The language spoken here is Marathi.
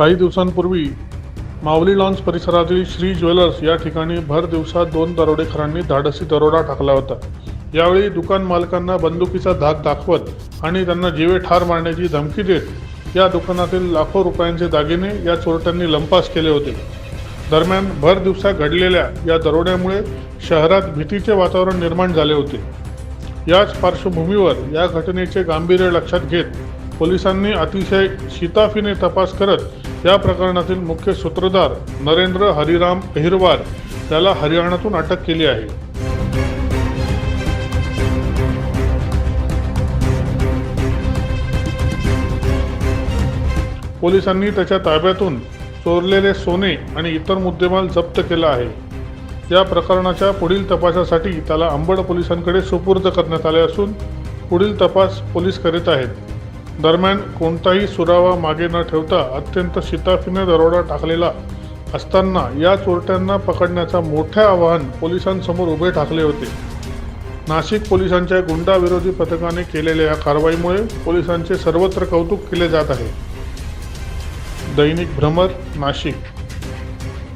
काही दिवसांपूर्वी माऊली लॉन्स परिसरातील श्री ज्वेलर्स या ठिकाणी भर दिवसात दोन दरोडेखोरांनी धाडसी दरोडा टाकला होता. यावेळी दुकान मालकांना बंदुकीचा धाक दाखवत आणि त्यांना जीवे ठार मारण्याची धमकी देत या दुकानातील लाखो रुपयांचे दागिने या चोरट्यांनी लंपास केले होते. दरम्यान भर दिवसा घडलेल्या या दरोड्यामुळे शहरात भीतीचे वातावरण निर्माण झाले होते. याच पार्श्वभूमीवर या घटनेचे गांभीर्य लक्षात घेत पोलिसांनी अतिशय शिताफीने तपास करत या प्रकरणातील मुख्य सूत्रधार नरेंद्र हरिराम अहिरवार याला हरियाणातून अटक केली आहे. पोलिसांनी त्याच्या ताब्यातून चोरलेले सोने आणि इतर मुद्देमाल जप्त केला आहे. या प्रकरणाच्या पुढील तपासासाठी त्याला अंबड पोलिसांकडे सुपूर्द करण्यात आले असून पुढील तपास पोलीस करीत आहेत. दरम्यान कोणताही सुरावा मागे न ठेवता अत्यंत शिताफीने दरोडा टाकलेला असताना या चोरट्यांना पकडण्याचा मोठे आवाहन पोलिसांसमोर उभे ठाकले होते. नाशिक पोलिसांच्या गुंडाविरोधी पथकाने केलेल्या या कारवाईमुळे पोलिसांचे सर्वत्र कौतुक केले जात आहे. दैनिक भ्रमर नाशिक.